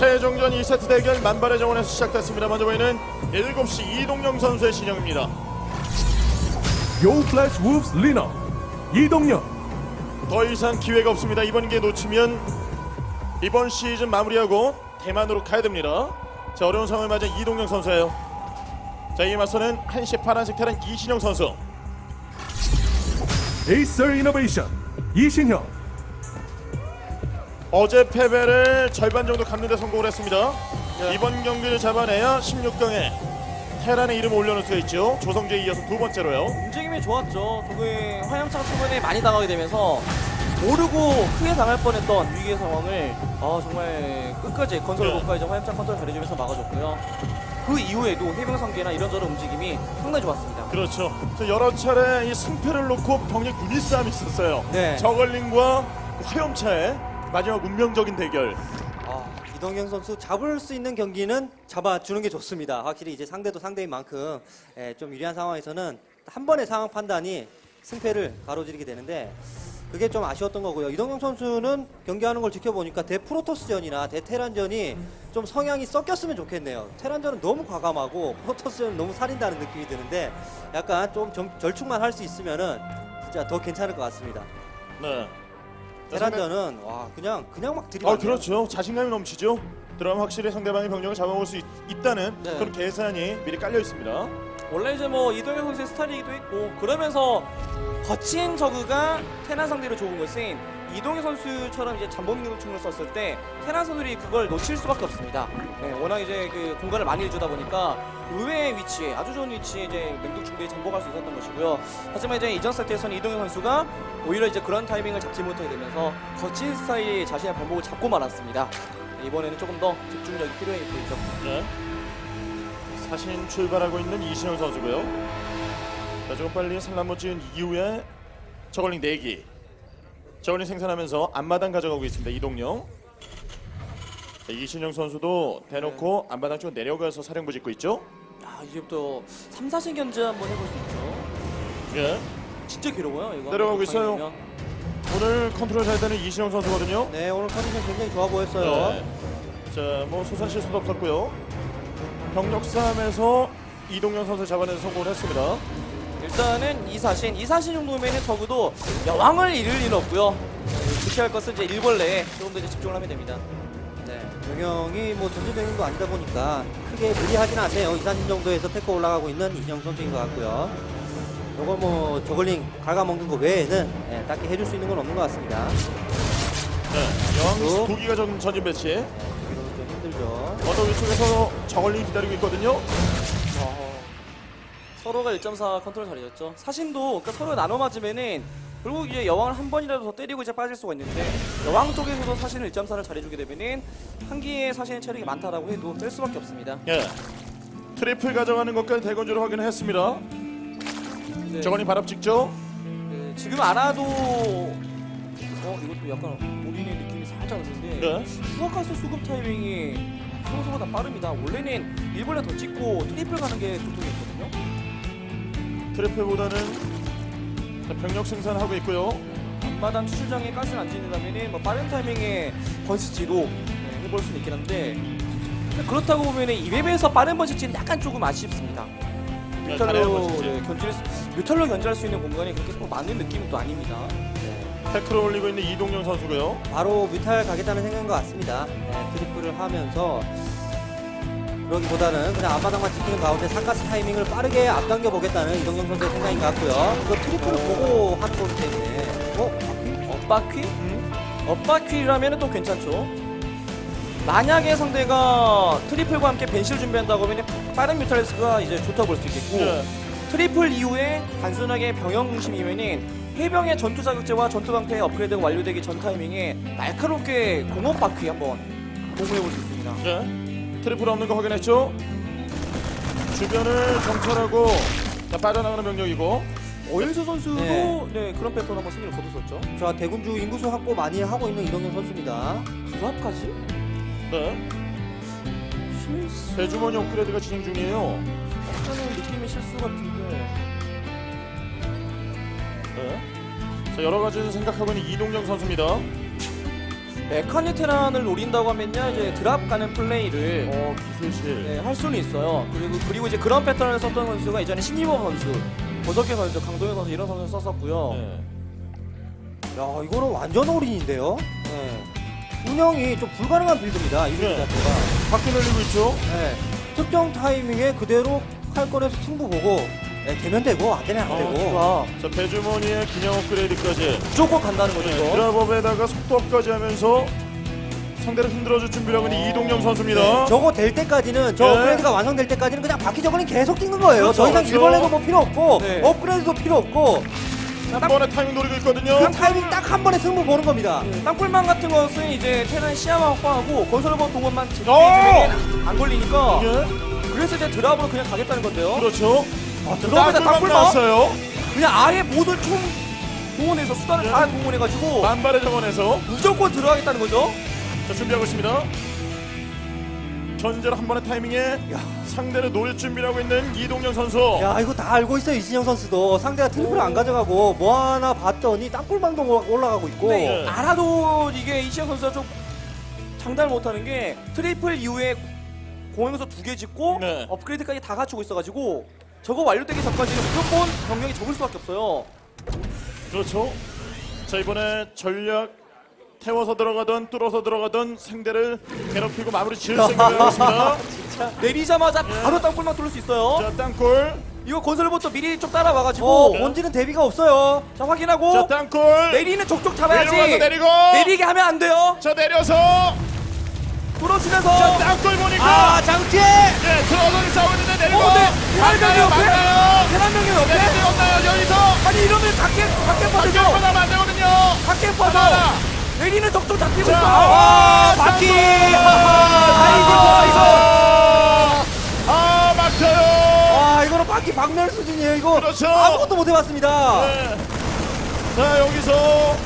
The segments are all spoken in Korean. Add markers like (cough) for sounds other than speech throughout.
최종전 2세트 대결 만발의 정원에서 시작됐습니다. 먼저 보이는 7시 이동영 선수의 신형입니다. 요 플래시 우브스 리너 이동현 더 이상 기회가 없습니다. 이번 기회 놓치면 이번 시즌 마무리하고 대만으로 가야 됩니다. 자 어려운 상황을 맞은 이동영 선수예요. 자 이에 맞서는 한시 파란색 테란 이신영 선수. 에이서 이노베이션 이신형 어제 패배를 절반 정도 갚는 데 성공을 했습니다. 이번 경기를 잡아내야 16강에 테란의 이름을 올려놓을 수가 있죠. 조성재에 이어서 두 번째로요. 움직임이 좋았죠. 조금 화염차가 최근에 많이 당하게 되면서 모르고 크게 당할 뻔했던 위기의 상황을 아, 정말 끝까지 건설 네. 국가의 화염차 컨트롤 잘해주면서 막아줬고요. 그 이후에도 해병 상계나 이런저런 움직임이 상당히 좋았습니다. 그렇죠. 저 여러 차례 이 승패를 놓고 병력 군이 싸움이 있었어요. 네. 저걸링과 화염차의 마지막 운명적인 대결. 아, 이동경 선수 잡을 수 있는 경기는 잡아주는 게 좋습니다. 확실히 이제 상대도 상대인 만큼 예, 좀 유리한 상황에서는 한 번의 상황 판단이 승패를 가로지르게 되는데 그게 좀 아쉬웠던 거고요. 이동경 선수는 경기하는 걸 지켜보니까 대 프로토스전이나 대 테란전이 좀 성향이 섞였으면 좋겠네요. 테란전은 너무 과감하고 프로토스전은 너무 살인다는 느낌이 드는데 약간 좀 점- 절충만 할 수 있으면은 진짜 더 괜찮을 것 같습니다. 네. 테란전은 와 그냥 그냥 막 들이받. 아 그렇죠. 자신감이 넘치죠. 그럼 확실히 상대방의 병력을 잡아볼 수 있, 다는 네. 그런 계산이 미리 깔려 있습니다. 원래 이제 뭐 이동현 선수의 스타일이기도 했고 그러면서 거친 저그가 테란 상대로 좋은 것은 이동현 선수처럼 이제 잠복능력충을 썼을 때 테란 선수들이 그걸 놓칠 수밖에 없습니다. 네, 워낙 이제 그 공간을 많이 주다 보니까 의외의 위치에 아주 좋은 위치에 이제 맹독충들이 잠복할 수 있었던 것이고요. 하지만 이제 이전 세트에서는 이동현 선수가 오히려 이제 그런 타이밍을 잡지 못하게 되면서 거친 스타일이 자신의 발목을 잡고 말았습니다. 네, 이번에는 조금 더 집중력이 필요해 보이죠. 네. 사신 출발하고 있는 이신영 선수고요. 자, 조금 빨리 산란모 지은 이후에 저걸링 4기. 저걸링 생산하면서 앞마당 가져가고 있습니다. 이동영. 자, 이신영 선수도 대놓고 네. 앞마당 쪽으로 내려가서 사령부 짓고 있죠. 아, 이제부터 3, 4신 견제 한번 해볼 수 있죠. 예. 진짜 길어요 이거. 내려가고 있어요. 오늘 컨트롤 잘 되는 이신영 선수거든요. 네 오늘 컨디션 굉장히 좋아 보였어요. 네. 자, 뭐 소산 실수도 없었고요. 병력 싸움에서 이동영 선수 잡아내는 성공을 했습니다. 일단은 이사신, 이사신 정도면은 적어도 여왕을 잃을 일 없고요. 지켜야 할 것은 이제 일벌레에 조금 더 이제 집중을 하면 됩니다. 네, 병영이 뭐 전지병영도 아니다 보니까 크게 무리하진 않네요. 이사진 정도에서 태커 올라가고 있는 이정 선수인 것 같고요. 요거 뭐 저글링 갉아먹는 거 외에는 예, 딱히 해줄 수 있는 건 없는 것 같습니다. 네. 여왕 또. 두 기가 전 전진 배치. 네, 좀 힘들죠. 언덕 위쪽에서 저걸링 기다리고 있거든요. 어, 서로가 1.4 컨트롤 잘해줬죠. 사신도 그러니까 서로 나눠 맞으면은 결국 이제 여왕을 한 번이라도 더 때리고 이제 빠질 수가 있는데 여왕 쪽에서도 사신을 1.4를 잘해주게 되면은 한 기의 사신의 체력이 많다라고 해도 뺄 수밖에 없습니다. 예. 트리플 가져가는 것까지 대건조로 확인을 했습니다. 네. 저걸링 바람 찍죠. 네, 지금 알아도 어 이것도 약간 본인의 느낌이 살짝 오는데 네. 수학가스 수급 타이밍이 평소보다 빠릅니다. 원래는 일본에 더 찍고 트리플 가는 게 보통이었거든요. 트리플보다는 자, 병력 생산하고 있고요. 앞마당 추출장에 가스를 안 짓는다면은 뭐 빠른 타이밍에 번시지로 네, 해볼 수는 있긴 한데 근데 그렇다고 보면은 이 웹에서 빠른 번시지는 약간 조금 아쉽습니다. 네, 뮤탈로. 네, 견질 수- 뮤탈로 견제할 수 있는 공간이 그렇게 또 많은 느낌은 또 아닙니다. 태클을 올리고 있는 이동영 선수고요. 바로 뮤탈 가겠다는 생각인 것 같습니다. 네, 트리플을 하면서 그러기보다는 그냥 앞바닥만 지키는 가운데 사카스 타이밍을 빠르게 앞당겨 보겠다는 이동경 선수의 생각인 것 같고요. 그 트리플을 보고 한 거기 때문에 어? 엇바퀴? 엇바퀴라면 또 괜찮죠. 만약에 상대가 트리플과 함께 벤시를 준비한다고 하면 빠른 뮤탈리스가 이제 좋다고 볼 수 있겠고 예. 트리플 이후에 단순하게 병영 중심이면은 해병의 전투 자극제와 전투 방패 업그레이드가 완료되기 전 타이밍에 날카롭게 공업 바퀴 한번 공부해 볼 수 있습니다. 예. 트리플 없는 거 확인했죠. 주변을 정찰하고 자, 빠져나가는 병력이고 오일수 선수도 네. 네. 그런 패턴 한번 승리를 거뒀었죠. 자 대군주 인구수 확보 많이 하고 있는 이동경 선수입니다. 부합까지? 네. 실수. 대주머니 업그레이드가 진행 중이에요. 약간의 느낌의 실수 같은데. 네. 자, 여러 가지를 생각하고 있는 이동영 선수입니다. 메카니 테란을 노린다고 하면요 이제 드랍 가는 플레이를 어, 기술실. 네, 할 수는 있어요. 그리고 그리고 이제 그런 패턴을 썼던 선수가 이전에 신이범 선수, 고석현 선수, 강동현 선수 이런 선수 썼었고요. 네. 야, 이거는 완전 올인인데요. 네. 운영이 좀 불가능한 빌드입니다. 이 빌드 네. 자체가. 바퀴 늘리고 있죠. 네. 특정 타이밍에 그대로 칼 꺼내서 승부 보고 네, 되면 되고 안 되면 안 어, 되고. 좋아. 자, 배주머니의 기념 업그레이드까지. 무조건 간다는 거죠. 네, 이거. 드랍업에다가 속도업까지 하면서 상대를 흔들어줄 준비를 하고 있는 이동영 선수입니다. 네, 저거 될 때까지는 저 네. 업그레이드가 완성될 때까지는 그냥 바퀴 저거는 계속 찍는 거예요. 그렇죠, 더 이상 그렇죠. 일벌레도 뭐 필요 없고 네. 업그레이드도 필요 없고 한 번에 타이밍 노리고 있거든요. 그냥 타이밍 딱 한 번에 승부 보는 겁니다. 땅굴망 같은 것은 이제 테란 시야만 확보하고 건설버 동원만 어! 제거해주면 안 걸리니까 예, 그래서 이제 드랍으로 그냥 가겠다는 건데요. 그렇죠. 아, 드랍에다 땅굴만 땅굴망 나왔어요. 그냥 아예 모든 총 동원해서 수단을 예. 다 동원해가지고 만발의 정원에서 무조건 들어가겠다는 거죠. 자, 준비하고 있습니다. 견제를 한 번의 타이밍에 상대를 노릴 준비를 하고 있는 이동영 선수. 야 이거 다 알고 있어요 이진영 선수도 상대가 트리플 안 가져가고 뭐 하나 봤더니 땅굴방도 올라가고 있고 네. 알아도 이게 이시영 선수가 좀 장담을 못하는 게 트리플 이후에 공항에서 두 개 짓고 네. 업그레이드까지 다 갖추고 있어가지고 저거 완료되기 전까지는 무조건 병력이 적을 수밖에 없어요. 그렇죠. 자 이번에 전략 태워서 들어가던 뚫어서 들어가던 상대를 괴롭히고 마무리 지을 (laughs) 생각을 하고 있습니다. 내리자마자 바로 땅굴만 뚫을 수 있어요. 자 땅굴. 이거 건설부터 미리 좀 따라와가지고 어 본질은 대비가 없어요 자 확인하고 자 땅굴. 내리는 족족 잡아야지. 내려가서 내리고. 내리게 하면 안 돼요. 자 내려서. 자 땅굴 보니까. 아 장치 예 들어가서 싸우는데 내리고. 어, 네. 대한민국 옆에? 대한민국 옆에 내리었나요 여기서. 아니 이러면 각계 밖에 빠져서 나면 안 되거든요. 각계 빠져 하나. 내리는 족족 잡히고 있어. 자, 아, 바퀴. 아이고 아 막혀요. 아 이거는 바퀴 박멸 수준이에요 이거 그렇죠. 아무것도 못 해봤습니다 네. 자 여기서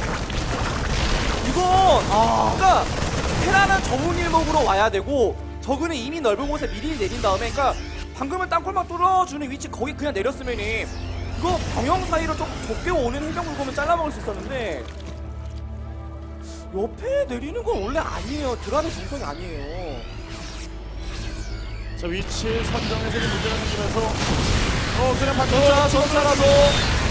이건 아, 그러니까 테라는 적응 일목으로 와야 되고 적은 이미 넓은 곳에 미리 내린 다음에 그러니까 방금은 땅굴만 뚫어주는 위치 거기 그냥 내렸으면이 이거 병영 사이로 좀 좁게 오는 해병 물고면 잘라먹을 수 있었는데 옆에 내리는 건 원래 아니에요. 드랍의 정성이 아니에요. 자 위치 선정에서 좀 문제가 생기면서 어 그냥 바꿔 전차 전차라도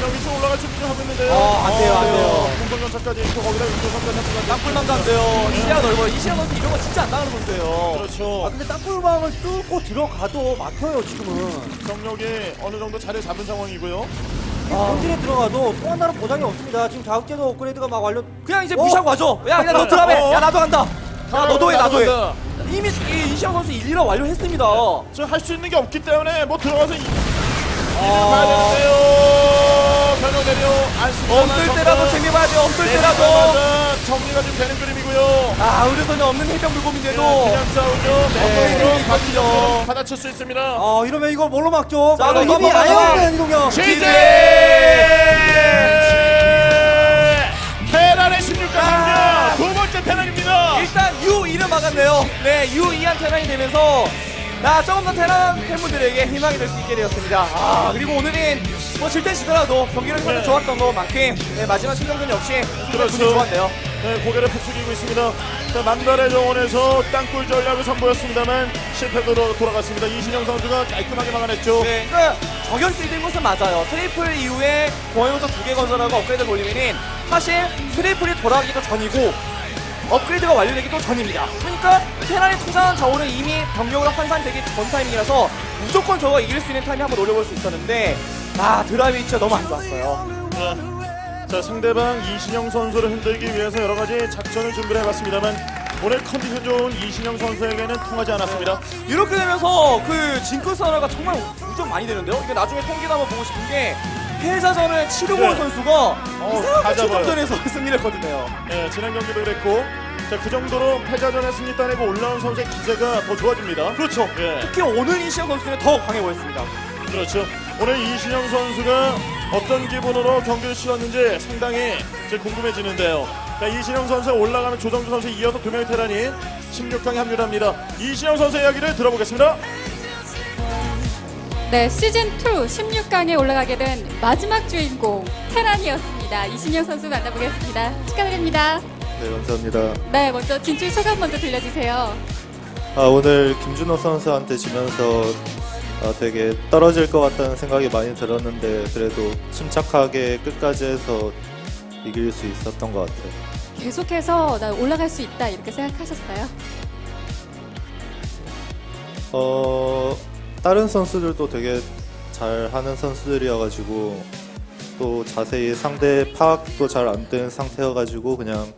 자 위치 올라갈 준비 좀 하고 있는데요. 어, 안 돼요, 안 돼요. 공성전차까지 있고 거기다 운동선까지 합쳐가지고 땅굴만 간대요. 시야가 넓어요. 이 시야 선수 이런 거 진짜 안 나가는 선수예요. 그렇죠. 아 근데 땅굴방을 뚫고 들어가도 막혀요 지금은. 정력이 어느 정도 자리 잡은 상황이고요. 본질에 들어가도 또 하나는 보장이 없습니다. 지금 자극제도 업그레이드가 막 완료. 그냥 이제 어? 무시하고 가죠. 야 그냥 너 드랍해. 어? 야 나도 간다. 야 너도 해 나도 해. 간다. 이미 이 이시영 선수 1, 2라 완료했습니다. 저할수 있는 게 없기 때문에 뭐 들어가서 이- 아. 봐야 되는데요 안쓰 없을 때라도 재미 봐야 돼. 없을 때라도. 정리가 좀 되는 그림이고요 아 의료선이 없는 해병 물고민데도 그냥 싸우죠 네, 네, 바뀌죠. 받아칠 수 있습니다 아 이러면 이걸 뭘로 막죠? 자, 힘이 넘어가자. 아예 없는 이동영 시제 테란의 16강 승자 두 번째 테란입니다 일단 U2를 막았네요. 네 U2한 테란이 되면서 나 조금 더 테란 팬분들에게 희망이 될 수 있게 되었습니다. 아 그리고 오늘은 뭐 질텐 시더라도 경기를 상당히 네. 좋았던 것만큼 네, 마지막 신경전 역시 그렇죠. 좋았네요. 네, 고개를 푹 숙이고 있습니다. 자, 만달의 정원에서 땅굴 전략을 선보였습니다만 실패로 돌아갔습니다. 이신영 선수가 깔끔하게 막아냈죠. 네, 그러니까 적연 빌드인 것은 맞아요. 트리플 이후에 공항에서 두 개 건설하고 업그레이드를 올리면은 사실 트리플이 돌아가기도 전이고 업그레이드가 완료되기도 전입니다. 그러니까 테란이 투자한 자원은 이미 병력으로 환산되기 전 타이밍이라서 무조건 저거 이길 수 있는 타이밍 한번 노려볼 수 있었는데 아 드라이 위치가 너무 안 좋았어요. 네. 자, 상대방 이신영 선수를 흔들기 위해서 여러 가지 작전을 준비를 해봤습니다만 오늘 컨디션 좋은 이신영 선수에게는 통하지 않았습니다. 이렇게 되면서 그 징크스 하나가 정말 우정 많이 되는데요. 이게 나중에 통계도 한번 보고 싶은 게 패자전을 치르고 온 네. 선수가 다 이상하게. 최종전에서 (laughs) 승리를 거두네요. 네, 지난 경기도 그랬고 자, 그 정도로 패자전에 승리 따내고 올라온 선수의 기세가 더 좋아집니다. 그렇죠. 예. 특히 오늘 이시영 선수는 더 강해 보였습니다. 그렇죠. 오늘 이신영 선수가 어떤 기분으로 경기를 치렀는지 상당히 이제 궁금해지는데요. 자, 이신영 선수 올라가면 조정주 선수 이어서 두 명의 테란이 16강에 합류합니다. 이신영 선수의 이야기를 들어보겠습니다. 네, 시즌2 16강에 올라가게 된 마지막 주인공 테란이었습니다. 이신영 선수 만나보겠습니다. 축하드립니다. 네, 감사합니다. 네, 먼저 진출 소감 먼저 들려주세요. 아, 오늘 김준호 선수한테 지면서 아, 되게 떨어질 것 같다는 생각이 많이 들었는데 그래도 침착하게 끝까지 해서 이길 수 있었던 것 같아요. 계속해서 나 올라갈 수 있다 이렇게 생각하셨어요? 어, 다른 선수들도 되게 잘하는 선수들이어가지고 또 자세히 상대 파악도 잘 안 된 상태여가지고 그냥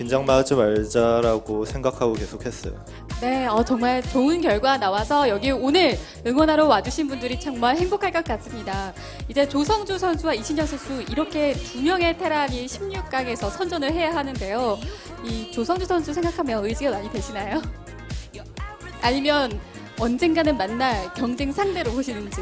긴장만 하지 말자라고 생각하고 계속했어요. 네, 어, 정말 좋은 결과 나와서 여기 오늘 응원하러 와주신 분들이 정말 행복할 것 같습니다. 이제 조성주 선수와 이신영 선수 이렇게 두 명의 테란이 16강에서 선전을 해야 하는데요. 이 조성주 선수 생각하면 의지가 많이 되시나요? 아니면 언젠가는 만날 경쟁 상대로 보시는지.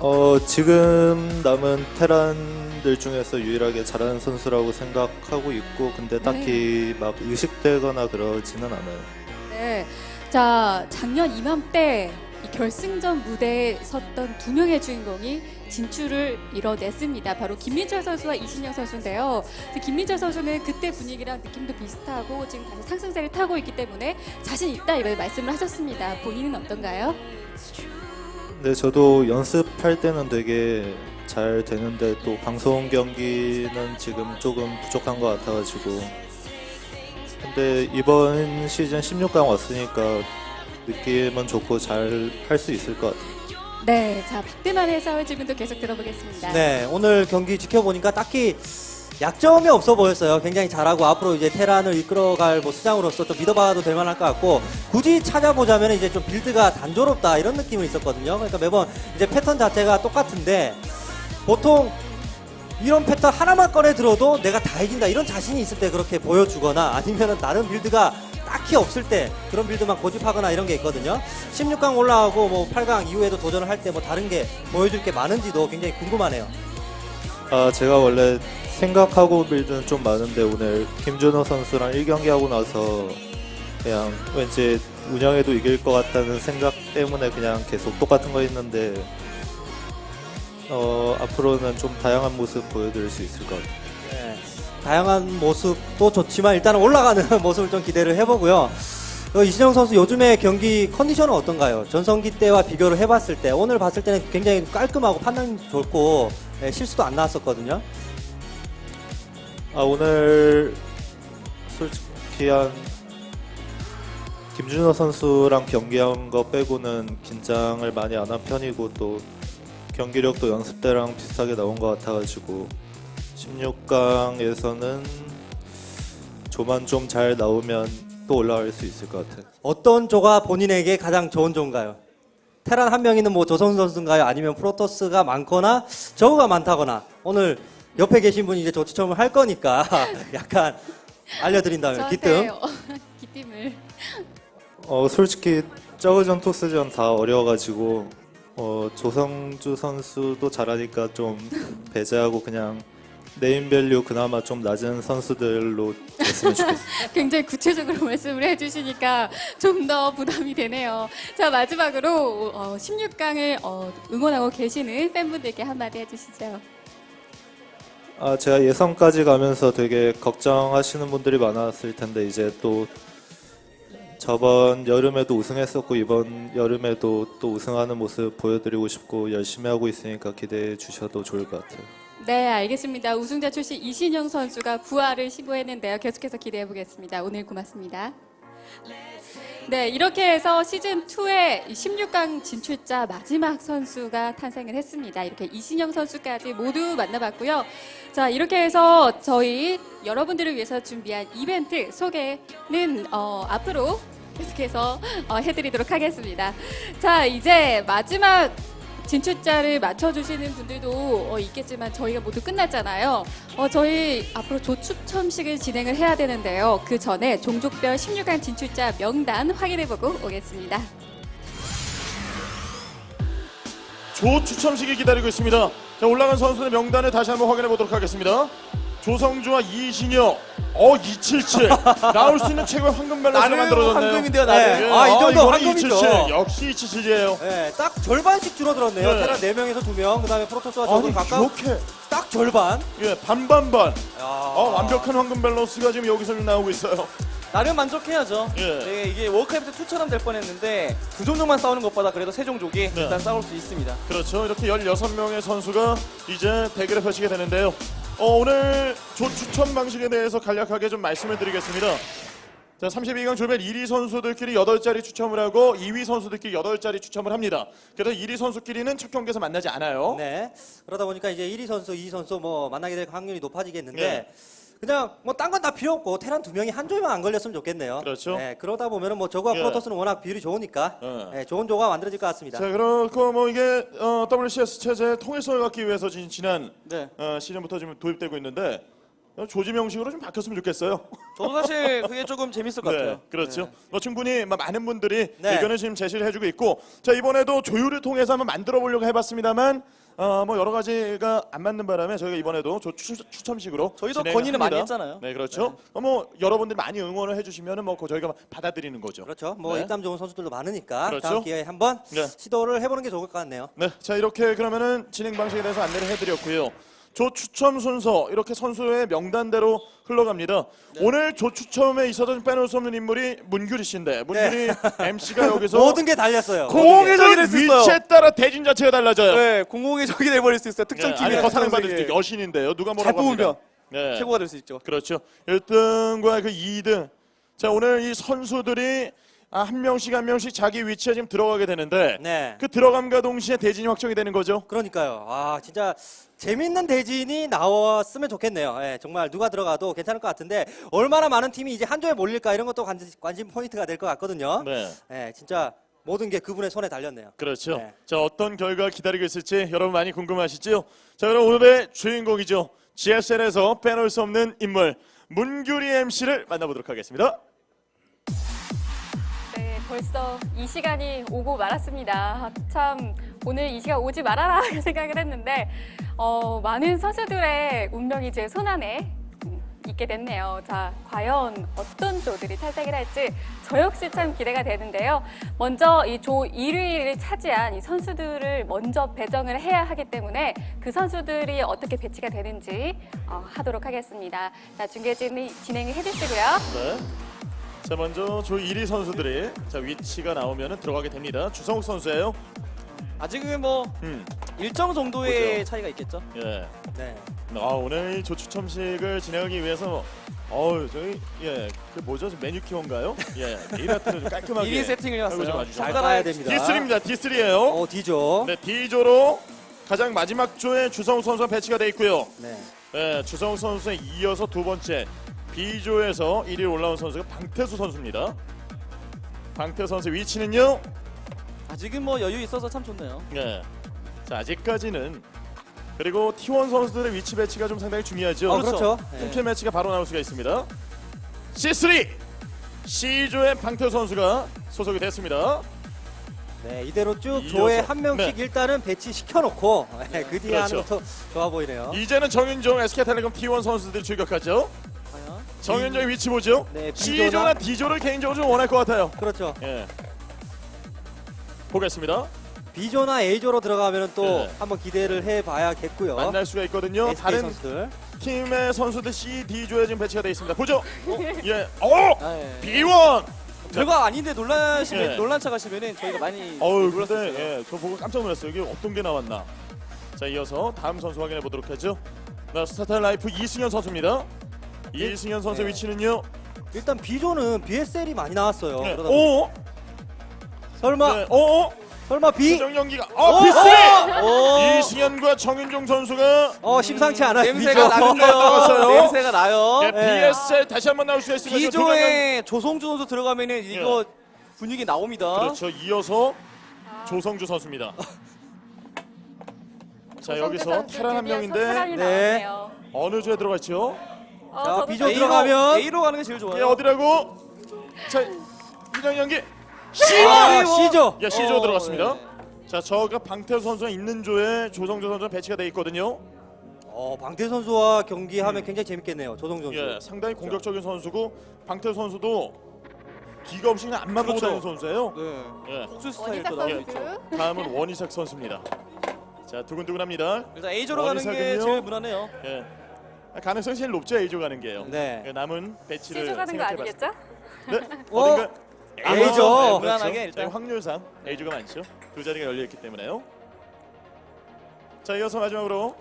어, 지금 남은 테란 들 중에서 유일하게 잘하는 선수라고 생각하고 있고 근데 딱히 막 의식되거나 그러지는 않아요. 네. 자, 작년 이맘때 이 결승전 무대에 섰던 두 명의 주인공이 진출을 이뤄냈습니다. 바로 김민철 선수와 이신영 선수인데요. 근데 김민철 선수는 그때 분위기랑 느낌도 비슷하고 지금 다시 상승세를 타고 있기 때문에 자신 있다 이걸 말씀을 하셨습니다. 본인은 어떤가요? 근데 저도 연습할 때는 되게 잘 되는데 또 방송 경기는 지금 조금 부족한 것 같아가지고 근데 이번 시즌 16강 왔으니까 느낌은 좋고 잘 할 수 있을 것 같아요. 네. 자, 박대만 해설 질문도 계속 들어보겠습니다. 네, 오늘 경기 지켜보니까 딱히 약점이 없어 보였어요. 굉장히 잘하고 앞으로 이제 테란을 이끌어갈 뭐 수장으로서 좀 믿어봐도 될 만할 것 같고 굳이 찾아보자면 이제 좀 빌드가 단조롭다 이런 느낌은 있었거든요. 그러니까 매번 이제 패턴 자체가 똑같은데 보통 이런 패턴 하나만 꺼내 들어도 내가 다 이긴다 이런 자신이 있을 때 그렇게 보여주거나 아니면은 다른 빌드가 딱히 없을 때 그런 빌드만 고집하거나 이런 게 있거든요. 16강 올라가고 뭐 8강 이후에도 도전을 할 때 뭐 다른 게 보여줄 게 많은지도 굉장히 궁금하네요. 아 제가 원래 생각하고 빌드는 좀 많은데 오늘 김준호 선수랑 1경기 하고 나서 그냥 왠지 운영해도 이길 것 같다는 생각 때문에 그냥 계속 똑같은 거 했는데 어 앞으로는 좀 다양한 모습 보여드릴 수 있을 것 같아요. 네, 다양한 모습도 좋지만 일단 올라가는 (laughs) 모습을 좀 기대를 해보고요. 어, 이신영 선수 요즘에 경기 컨디션은 어떤가요? 전성기 때와 비교를 해봤을 때 오늘 봤을 때는 굉장히 깔끔하고 판단 좋고 예, 실수도 안 나왔었거든요. 아 오늘 솔직히 한 김준호 선수랑 경기한 거 빼고는 긴장을 많이 안 한 편이고 또 경기력도 연습 때랑 비슷하게 나온 것 같아가지고 16강에서는 조만 좀 잘 나오면 또 올라갈 수 있을 것 같아요. 어떤 조가 본인에게 가장 좋은 조인가요? 테란 한 명이는 뭐 조선 선수인가요? 아니면 프로토스가 많거나 저우가 많다거나 오늘 옆에 계신 분이 이제 조 추첨을 할 거니까 (laughs) 약간 알려드린다면 기뜸. 어, (laughs) 기뜸을. 어 솔직히 저그전 토스전 다 어려워가지고 어 조성주 선수도 잘하니까 좀 배제하고 그냥 네임밸류 그나마 좀 낮은 선수들로 됐으면 좋겠어요. (laughs) 굉장히 구체적으로 말씀을 해주시니까 좀 더 부담이 되네요. 자 마지막으로 어, 16강을 어, 응원하고 계시는 팬분들께 한마디 해주시죠. 아 제가 예선까지 가면서 되게 걱정하시는 분들이 많았을 텐데 이제 또 저번 여름에도 우승했었고 이번 여름에도 또 우승하는 모습 보여드리고 싶고 열심히 하고 있으니까 기대해 주셔도 좋을 것 같아요. 네 알겠습니다. 우승자 출신 이신영 선수가 부활을 신고했는데요. 계속해서 기대해 보겠습니다. 오늘 고맙습니다. 네, 이렇게 해서 시즌 2의 16강 진출자 마지막 선수가 탄생을 했습니다. 이렇게 이신영 선수까지 모두 만나봤고요. 자, 이렇게 해서 저희 여러분들을 위해서 준비한 이벤트 소개는 어, 앞으로 계속해서 어, 해드리도록 하겠습니다. 자, 이제 마지막 진출자를 맞춰주시는 분들도 어, 있겠지만 저희가 모두 끝났잖아요. 어, 저희 앞으로 조추첨식을 진행을 해야 되는데요. 그 전에 종족별 16강 진출자 명단 확인해보고 오겠습니다. 조 추첨식이 기다리고 있습니다. 자, 올라간 선수의 명단을 다시 한번 확인해 보도록 하겠습니다. 조성주와 이신영, 어277 (laughs) 나올 수 있는 최고의 황금 밸런스를 나는 만들어줬네요. 황금인데요, 네. 나는. 아, 이 정도 이거는 황금이죠. 277. 역시 277이에요. 네, 딱 절반씩 줄어들었네요. 네. 테란 4명에서 2명, 그 다음에 프로토스와 아니 적은 각각 이렇게 딱 절반. 예 반반반. 야. 어 완벽한 황금 밸런스가 지금 여기서 좀 나오고 있어요. 나름 만족해야죠. 예. 네, 이게 워크래프트 2처럼 될 뻔했는데 두 종족만 싸우는 것보다 그래도 세 종족이 네. 일단 싸울 수 있습니다. 그렇죠. 이렇게 16명의 선수가 이제 대결에 펼치게 되는데요. 어, 오늘 조 추천 방식에 대해서 간략하게 좀 말씀을 드리겠습니다. 자, 32강 조별 1위 선수들끼리 8자리 추첨을 하고 2위 선수들끼리 8자리 추첨을 합니다. 그래서 1위 선수끼리는 첫 경기에서 만나지 않아요. 네. 그러다 보니까 이제 1위 선수, 2위 선수 뭐 만나게 될 확률이 높아지겠는데 네. 그냥 뭐 딴 건 다 필요 없고 테란 두 명이 한 조에만 안 걸렸으면 좋겠네요. 그렇죠. 네, 그러다 보면은 뭐 저거와 예. 프로토스는 워낙 비율이 좋으니까 예. 네, 좋은 조가 만들어질 것 같습니다. 자, 그렇고 뭐 이게 어, WCS 체제의 통일성을 갖기 위해서 지- 지난 네. 어, 시즌부터 지금 도입되고 있는데 어, 조지 명식으로 좀 바뀌었으면 좋겠어요. (laughs) 저도 사실 그게 조금 재밌을 것 같아요. 네, 그렇죠. 뭐 충분히 마- 많은 분들이 네. 의견을 지금 제시를 해주고 있고, 자 이번에도 조율을 통해서 한번 만들어 보려고 해봤습니다만, 어, 뭐 여러 가지가 안 맞는 바람에 저희가 이번에도 조 추, 추첨식으로 저희도 진행을 건의는 많이 합니다. 했잖아요. 네, 그렇죠. 어, 뭐 여러분들 많이 응원을 해주시면은 뭐 그거 저희가 받아들이는 거죠. 그렇죠. 뭐 네. 입담 좋은 선수들도 많으니까 그렇죠. 다음 기회에 한번 네. 시도를 해보는 게 좋을 것 같네요. 네, 자 이렇게 그러면은 진행 방식에 대해서 안내를 해드렸고요. 조 추첨 순서 이렇게 선수의 명단대로 흘러갑니다. 네. 오늘 조 추첨에 있어서 좀 빼놓을 수 없는 인물이 문규리 씨인데 문규리 (laughs) MC가 여기서 모든 게 달렸어요. 공공의 적이 될수 있어요. 위치에 따라 대진 자체가 달라져요. 네, 공공의 적이 돼버릴 수 있어요. 특정 네, 팀이 아니 더 사랑받을 수 있고 여신인데요. 누가 잘 뭐라고? 뽑으면 네. 최고가 될 수 있죠. 그렇죠. 1등과 그 2등. 자 오늘 이 선수들이 아, 한 명씩 한 명씩 자기 위치에 지금 들어가게 되는데 네. 그 들어감과 동시에 대진이 확정이 되는 거죠. 그러니까요. 아 진짜 재밌는 대진이 나왔으면 좋겠네요. 예, 정말 누가 들어가도 괜찮을 것 같은데 얼마나 많은 팀이 이제 한 조에 몰릴까 이런 것도 관심, 관심 포인트가 될 것 같거든요. 네. 예, 진짜 모든 게 그분의 손에 달렸네요. 그렇죠. 네. 자 어떤 결과 기다리고 있을지 여러분 많이 궁금하시죠? 자 그럼 오늘의 주인공이죠. GSL에서 빼놓을 수 없는 인물 문규리 MC를 만나보도록 하겠습니다. 네, 벌써 이 시간이 오고 말았습니다. 아, 참 오늘 이 시간 오지 말아라 (laughs) 생각을 했는데 어, 많은 선수들의 운명이 제 손안에 음, 있게 됐네요. 자, 과연 어떤 조들이 탈색을 할지 저 역시 참 기대가 되는데요. 먼저 이 조 1위를 차지한 이 선수들을 먼저 배정을 해야 하기 때문에 그 선수들이 어떻게 배치가 되는지 어, 하도록 하겠습니다. 자, 중계 진행, 진행을 해주시고요. 네. 자 먼저 조 1위 선수들이 자 위치가 나오면 들어가게 됩니다. 주성욱 선수예요. 아직은 뭐 음, 일정 정도의 보죠. 차이가 있겠죠. 예. 네. 아 오늘 이 조추첨식을 진행하기 위해서 어우 저희 예그 뭐죠 매니큐어인가요? 예좀 깔끔하게 (laughs) 1위 세팅을 하고 좀 해왔어요. 잘 봐야 됩니다. D3입니다. D3예요. 어, D조. 네 D조로 가장 마지막 조에 주성욱 선수가 배치가 돼 있고요. 네. 네, 주성욱 선수에 이어서 두 번째 B조에서 1위 올라온 선수가 방태수 선수입니다. 방태 선수 위치는요. 아직은 뭐 여유 있어서 참 좋네요. 네. 자 아직까지는 그리고 T1 선수들의 위치 배치가 좀 상당히 중요하죠. 어, 그렇죠. 통쾌 네. 매치가 바로 나올 수가 있습니다. C3 C조의 방태수 선수가 소속이 됐습니다. 네, 이대로 쭉 이어서. 조에 한 명씩 네. 일단은 배치 시켜놓고 네, 그 뒤에 그렇죠. 하는 것도 좋아 보이네요. 이제는 정윤종 SK텔레콤 T1 선수들이 출격하죠. 정윤종의 위치 보죠. 네, C조나 B조나- D조를 개인적으로 좀 원할 것 같아요. 그렇죠. 예. 보겠습니다. B조나 A조로 들어가면 또 네. 한번 기대를 해봐야겠고요. 만날 수가 있거든요. SK 다른 선수들. 팀의 선수들 C, D조에 지금 배치가 되어 있습니다. 보죠. (laughs) 예. 어! 아, 예. B1! 별거 아닌데 놀라시면 예. 놀란 척하시면은 저희가 많이 어우, 놀랐었어요. 근데 예, 저 보고 깜짝 놀랐어요. 이게 어떤 게 나왔나. 자, 이어서 다음 선수 확인해 보도록 하죠. 나 스타트 라이프 이승현 선수입니다. 이승현 선수 네. 위치는요. 일단 B조는 BSL이 많이 나왔어요. 네. 그러다 보니 오! 설마 네. 어? 설마 B? 최종 연기가 어, 비스! 오! 이승현과 정윤종 선수가 어 심상치 않아요. 냄새가 B조. 나는데요. 나왔어요. 냄새가 나요. 예, 네. BSL 다시 한번 나올 수가 있습니다. 저 조만간- B조에 조성주 선수 들어가면은 이거 분위기 나옵니다. 그렇죠. 이어서 조성주 선수입니다. 자 여기서 테란 한 명인데 네. 어느 조에 들어갔죠? 어, 자, 저도 비조 A로- 들어가면- A로 가는 게 제일 좋아요. 이게 어디라고? 자 이정 연기 아, C. C조. 예 C조 어, 들어갔습니다. 네. 자 저가 방태수 선수가 있는 조에 조성주 선수가 배치가 돼 있거든요. 어, 방태 선수와 경기하면 굉장히 재밌겠네요. 조성 선수. 예, 상당히 공격적인 선수고 방태 선수도 뒤가 없이 그냥 앞만 보고 그렇죠. 다니는 선수예요. 네. 예. 폭수 스타일 원희삭 또 나오고 선수. 있죠. 다음은 원희삭 선수입니다. 자, 두근두근합니다. 일단 A조로 가는 게 원희삭은요? 제일 무난해요. 예. 가능성이 제일 높죠, A조 가는 게요. 네. 예, 남은 배치를 C조 가는 거 생각해봤을 아니겠죠? 때. 네. (laughs) 어? 어딘가 A조. 네, 무난하게 그렇죠. 일단. 저희 확률상 A조가 많죠. 두 자리가 열려 있기 때문에요. 자, 이어서 마지막으로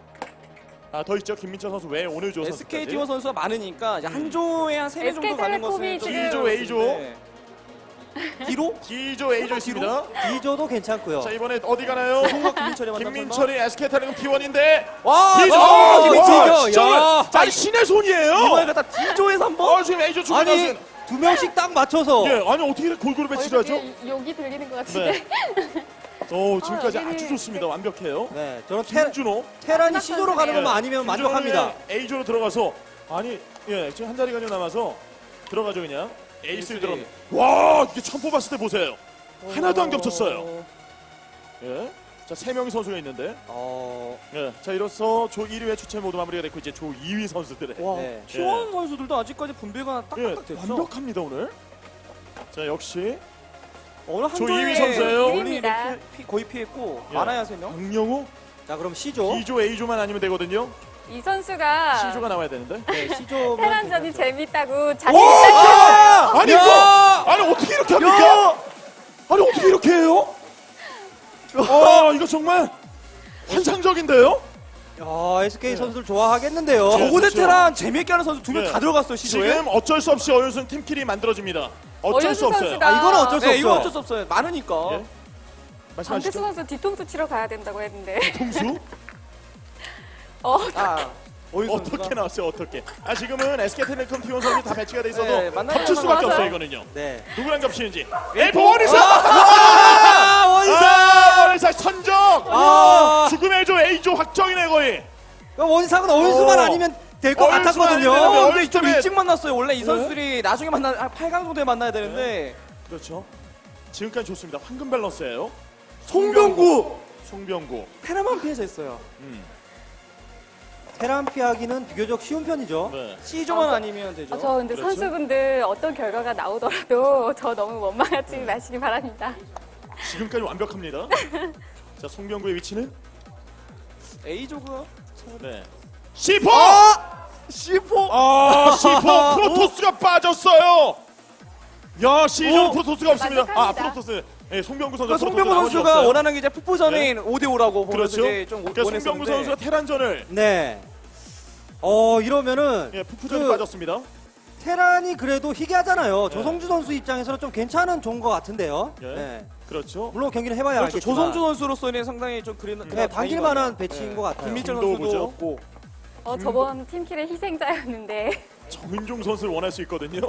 아, 더 있죠. 김민철 선수 외에 오늘 조 선수. SK 티원 선수가 많으니까 이제 한 조에 한세개 정도 가는 SK텔레콤이 것은 좀 지금- D조, A조. 네. D로? D조, A조 있습니다. D조도 괜찮고요. 자, 이번에 어디 가나요? 김민철이 만나 김민철이 SK텔레콤 T1인데 와, D조! 와, 야. 아니 신의 손이에요. 이번에 갖다 D조에서 한 번? 어, 지금 A조 주고 아니 두 명씩 딱 맞춰서 예, 아니 어떻게 이렇게 골고루 배치를 하죠? 거기서 욕이 들리는 것 같은데. 네. (laughs) 어, 지금까지 어, 여기는 아주 좋습니다. 완벽해요. 네, 저는 테, 김준호 테란이 C조로 가는 것만 아니면 만족합니다. A조로 들어가서 아니 예 지금 한 자리가 좀 남아서 들어가죠 그냥 에이스를 들어. 와 이게 처음 뽑았을 때 보세요. 하나도 안 겹쳤어요. 예. 자 세 명의 선수가 있는데 어, 예. 자 이로써 조 1위의 추체 모두 마무리가 됐고 이제 조 2위 선수들의 와, 네. T1 선수들도 아직까지 분배가 예, 딱딱 됐어. 완벽합니다 오늘. 자 역시 오늘 한조 조에 이위 선수예요. 올리 이위입니다. 피- 거의 피했고 예. 많아야 세 명. 박영우 자 그럼 C조. B조 A조만 아니면 되거든요. 이 선수가 C조가 나와야 되는데. 네, (laughs) C조. 테란전이 재밌다고 자신 오! 있다고 아니 이거 아니 어떻게 이렇게 합니까? 아니 어떻게 이렇게 해요? 아 이거 정말 환상적인데요? 야, SK 선수들 좋아하겠는데요. 네. 오고대 그렇죠. 테란 재밌게 하는 선수 두명 네. 다 들어갔어요 시조에. 지금 어쩔 수 없이 어윤순 팀킬이 만들어집니다. 어쩔 수 어윤수 없어요. 선수가 아, 이거는 어쩔 수 네, 없죠. 이거 어쩔 수 없어요. 많으니까. 예? 말씀하시죠. 선수 뒤통수 치러 가야 된다고 했는데. 통수 (laughs) 어, 아, 어떻게 선수가. 나왔어요? 어떻게? 아 지금은 SK텔레콤 T1 선수 다 배치가 돼 있어서 네, 겹칠 수밖에 맞아요. 없어요 이거는요. 네. 누구랑 겹치는지. 엘보 원이사. 아, 원사. 아 원이사 선정. 아. 죽음의 조 A조 확정이네 거의. 원상은 어윤수만 어. 아니면 될것 어윤수만 같았거든요. 근데 좀 일찍 만났어요. 원래 이 네. 선수들이 나중에 만나 아, 8강 정도에 만나야 되는데 그렇죠. 지금까지 좋습니다. 황금 밸런스예요. 송병구 송병구. 테라만 피해서 했어요. 음. 테란 피하기는 비교적 쉬운 편이죠. 네. C조만 아니면 되죠. 아, 저 근데 그렇죠. 선수분들 어떤 결과가 나오더라도 저 너무 원망하지 마시기 바랍니다. 지금까지 완벽합니다. (laughs) 자, 송병구의 위치는 A조가 네. C4! C4 아, C4 프로토스가 빠졌어요. 야, C조 어? 프로토스가 없습니다. 아, 완벽합니다. 프로토스. 예, 송병구 선수 그러니까 송병구 선수가 원하는 게 이제 풋보전인 5대 5라고 그렇죠. 이제 좀 그러니까 송병구 선수가 테란전을 네. 어 이러면은 예, 푸푸전이 그- 빠졌습니다. 테란이 그래도 희귀하잖아요. 네. 조성주 선수 입장에서는 좀 괜찮은 좋은 것 같은데요. 예. 네. 그렇죠. 물론 경기를 해봐야 그렇죠. 알겠지만. 조선주 선수로서는 상당히 좀 그린 네, 반길 만한 배치인 것 같아요. 김민철 선수도 보죠. 없고 어, 저번 팀킬의 희생자였는데 (laughs) 정인종 선수를 원할 수 있거든요.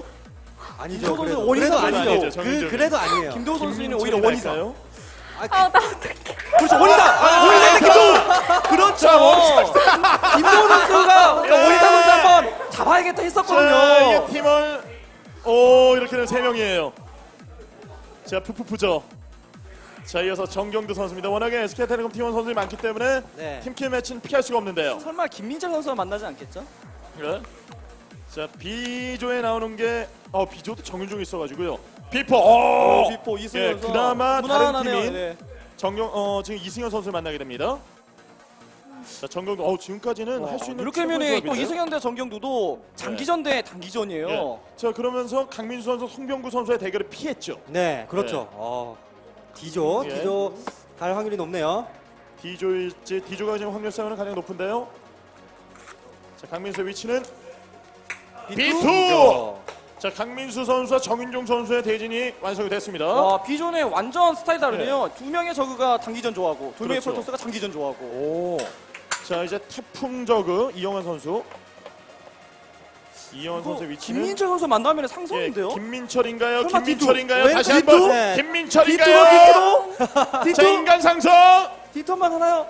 아니죠. 김도우 선수 그래도, 원희상 그래도 아니죠. 아니죠. 정윤정. 그, 그래도 아니에요. 김도우 선수는 오히려. 날까요? 아, 아, 나 어떡해. 그렇죠. 아, 원희상 김도우. 그렇죠. 김도우 선수가 원희상 선수 한번 잡아야겠다 자, 했었거든요. 이게 팀을 오, 이렇게 되면 세 명이에요. 자, 푸푸푸죠. 자, 이어서 정경두 선수입니다. 워낙에 SK텔레콤 팀원 선수들이 많기 때문에 네. 팀킬 매치는 피할 수가 없는데요. 설마 김민철 선수와 만나지 않겠죠? 네. 자 B조에 나오는 게어 B조도 정윤종이 있어가지고요. 비포. 어. 비포 이승현 예, 선수. 그나마 다른 무난하네요. 팀인 네. 정경 어 지금 이승현 선수를 만나게 됩니다. 자 정경도 어 지금까지는 할 수 있는 이렇게 최고의 하면 또. 이승현 대 정경두도 장기전 대 단기전이에요. 예. 자 그러면서 강민수 선수, 송병구 선수의 대결을 피했죠. 네, 그렇죠. 어, D조, 예. D조 갈 확률이 높네요. D조일지 D조가 지금 확률상으로 가장 높은데요. 자 강민수의 위치는 B2. 자 강민수 선수와 정윤종 선수의 대진이 완성이 됐습니다. 와 비전의 완전 스타일 다르네요. 두 명의 저그가 단기전 좋아하고 두 명의 그렇죠. 프로토스가 장기전 좋아하고. 오. 자 이제 태풍 저그 이영환 선수. 이영환 선수 의 위치는 김민철 선수 만나면 예, 상성인데요? 김민철인가요? 설마 김민철인가요? 디투? 다시 왜 한번? 네. 김민철인가요? 자 디투 인간 상성 디투만 하나요?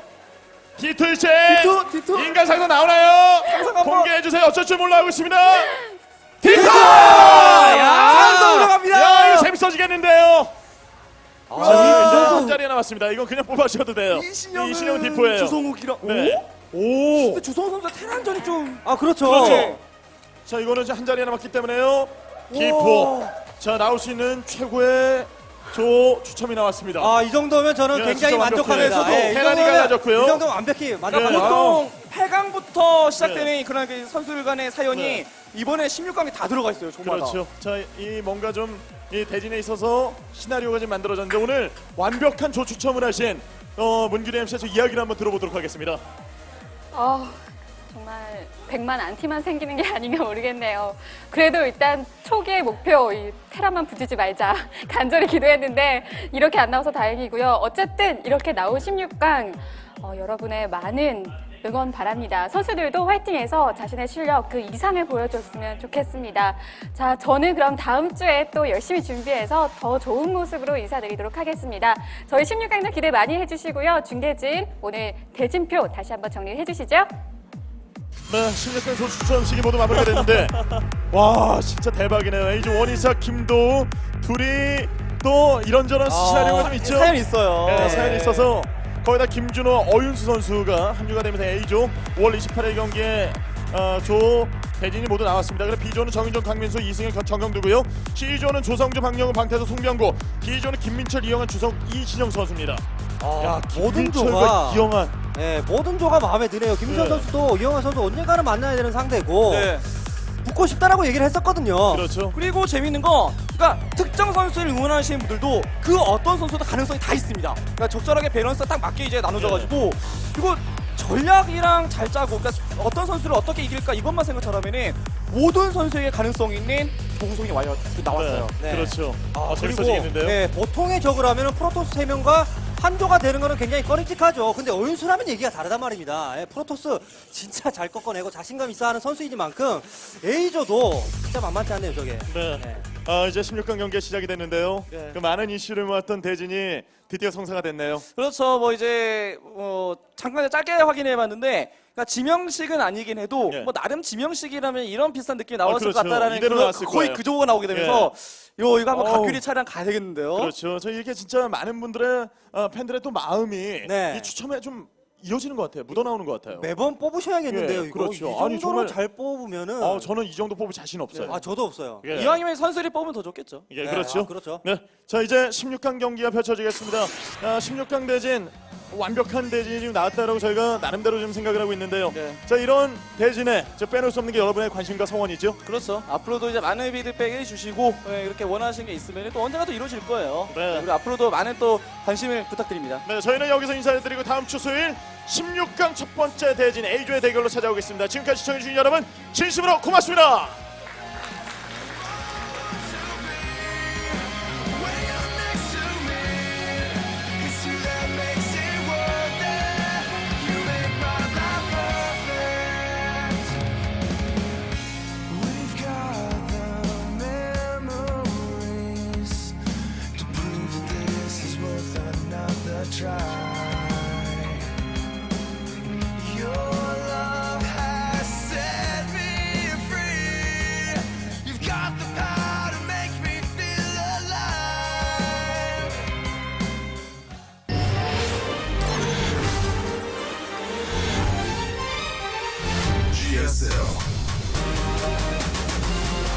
디투일체 디투 디투 인간 상성 나오나요? 공개해 주세요. 어쩔 줄 몰라 하고 있습니다. 디투! 상성 올라갑니다. 야 이거 재밌어지겠는데요. 아, 자, 한 자리에 남았습니다. 이건 그냥 뽑아주셔도 돼요. 이신영 디포예요. 주성욱이랑 네. 오. 근데 주성훈 선수 테란전이 좀 아 그렇죠. 그렇죠. 자 이거는 이제 한 자리에 남았기 때문에요. 기포. 자 나올 수 있는 최고의 조 추첨이 나왔습니다. 아 이 정도면 저는 예, 굉장히 진짜 만족합니다. 완벽해요. 예, 이 정도면-. 이 정도면 완벽히 만족합니다. 네. 보통 8강부터 시작되는 네. 그런 그 선수들 간의 사연이 네. 이번에 16강에 다 들어가 있어요. 정말. 그렇죠. 자, 이 뭔가 좀 이 대진에 있어서 시나리오가 지금 만들어졌는데 오늘 완벽한 조 추첨을 하신 어, 문규리 MC에서 이야기를 한번 들어보도록 하겠습니다. 어, 정말 100만 안티만 생기는 게 아닌가 모르겠네요. 그래도 일단 초기의 목표 이 테라만 부지지 말자 (laughs) 간절히 기도했는데 이렇게 안 나와서 다행이고요. 어쨌든 이렇게 나온 16강 어, 여러분의 많은 응원 바랍니다. 선수들도 화이팅해서 자신의 실력 그 이상을 보여줬으면 좋겠습니다. 자, 저는 그럼 다음 주에 또 열심히 준비해서 더 좋은 모습으로 인사드리도록 하겠습니다. 저희 16강전 기대 많이 해주시고요. 중계진 오늘 대진표 다시 한번 정리해 주시죠. 네, 16강 조 추첨식이 모두 마무리가 됐는데 와 진짜 대박이네요. 이제 원이사 김도우 둘이 또 이런저런 시나리오가 좀 있죠. 사연 있어요. 네, 사연이 있어서 거기다 김준호, 어윤수 선수가 합류가 되면서 A조 5월 28일 경기에 어, 조 대진이 모두 나왔습니다. 그래 B조는 정윤정, 강민수, 이승현, 정경두고요. C조는 조성주, 박영우, 방태수, 송병구. D조는 김민철, 이영환, 주성, 이신영 선수입니다. 아, 야, 모든 김민철과 조가 이영환. 예, 모든 조가 마음에 드네요. 김민철 네. 선수도 이영환 선수 언젠가는 만나야 되는 상대고 네. 붙고 싶다라고 얘기를 했었거든요. 그렇죠. 그리고 재밌는 거, 그러니까 특정 선수를 응원하시는 분들도 그 어떤 선수도 가능성이 다 있습니다. 그러니까 적절하게 밸런스 딱 맞게 이제 나눠져가지고 그리고 전략이랑 잘 짜고, 그러니까 어떤 선수를 어떻게 이길까 이것만 생각하면은 모든 선수에게 가능성 있는 동성이 완료 나왔어요. 네, 네. 그렇죠. 아, 어, 그리고 재밌어지겠는데요. 예, 보통의 적을 하면 프로토스 3명과 한조가 되는 거는 굉장히 꺼림칙하죠. 근데 어윤수라면 얘기가 다르단 말입니다. 예, 프로토스 진짜 잘 꺾어내고 자신감 있어 하는 선수이니만큼 A조도 진짜 만만치 않네요, 저게. 네. 네. 아, 이제 16강 경기가 시작이 됐는데요. 네. 그 많은 이슈를 모았던 대진이 드디어 성사가 됐네요. 그렇죠. 뭐 이제 어, 잠깐 짧게 확인해봤는데. 그러니까 지명식은 아니긴 해도 예. 뭐 나름 지명식이라면 이런 비슷한 느낌이 나왔을 그렇죠. 것 같다라는 이대로 나왔을 거의 거예요. 예. 그 조가 나오게 되면서 요 이거 한번 어우. 각규리 차량 가야 되겠는데요. 그렇죠. 저 이게 진짜 많은 분들의 어, 팬들의 또 마음이 네. 이 추첨에 좀 이어지는 것 같아요. 묻어나오는 것 같아요. 매번 뽑으셔야겠는데요, 예, 이거. 그렇죠. 이 아니, 정도로 정말- 잘 뽑으면은 어, 저는 이 정도 뽑을 자신 없어요. 아, 저도 없어요. 예. 이왕이면 선수리 뽑으면 더 좋겠죠. 예, 네, 그렇죠. 아, 그렇죠. 네. 자, 이제 16강 경기가 펼쳐지겠습니다. 아, 16강 대진 완벽한 대진이 지금 나왔다라고 저희가 나름대로 좀 생각을 하고 있는데요. 네. 자, 이런 대진에 저 빼놓을 수 없는 게 여러분의 관심과 성원이죠. 그렇죠. 앞으로도 이제 많은 피드백 해주시고 예, 이렇게 원하시는 게 있으면 또 언젠가 또 이루어질 거예요. 네. 그리고 앞으로도 많은 또 관심을 부탁드립니다. 네, 저희는 여기서 인사를 드리고 다음 주 수요일 16강 첫 번째 대진 A조의 대결로 찾아오겠습니다. 지금까지 시청해주신 여러분 진심으로 고맙습니다.